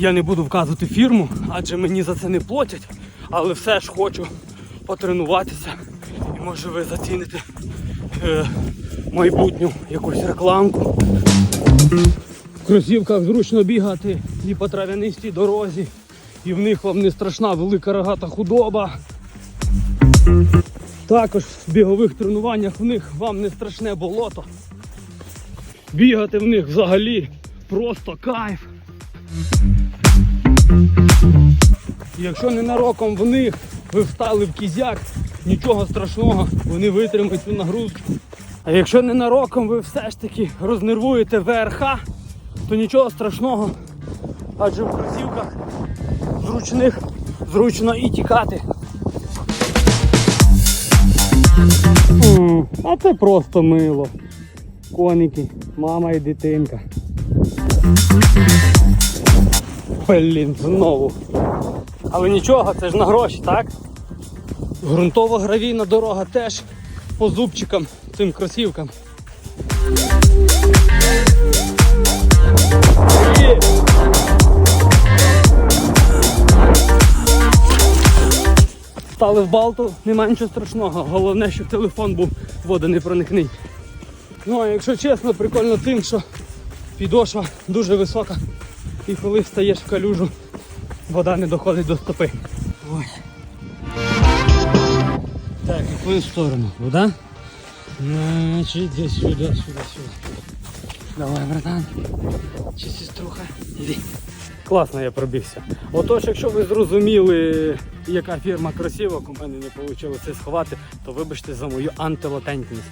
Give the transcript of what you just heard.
Я не буду вказувати фірму, адже мені за це не платять, але все ж хочу потренуватися. І може ви заціните е, майбутню якусь рекламку. В кросівках зручно бігати і по трав'янистій дорозі, і в них вам не страшна велика рогата худоба. Також в бігових тренуваннях в них вам не страшне болото. Бігати в них взагалі просто кайф. Якщо ненароком в них ви встали в кізяк, нічого страшного, вони витримають цю нагрузку. А якщо ненароком ви все ж таки рознервуєте ВРХ, то нічого страшного, адже в кросівках зручних зручно і тікати. А це просто мило. Коники, мама і дитинка. Блін, знову. Але нічого, це ж на гроші, так? Грунтово-гравійна дорога теж по зубчикам цим кросівкам. Стали в балту, немає нічого страшного. Головне, щоб телефон був водонепроникний. Ну а якщо чесно, прикольно тим, що підошва дуже висока. І коли встаєш в калюжу, вода не доходить до стопи. Ой. Так, в яку сторону? Вода? Значить, десь сюди, сюди, сюди. Давай, братан. Чи сеструха? Іди. Класно я пробігся. Отож, якщо ви зрозуміли, яка фірма кросівок, у мене не вийшло це сховати, то вибачте за мою антилатентність.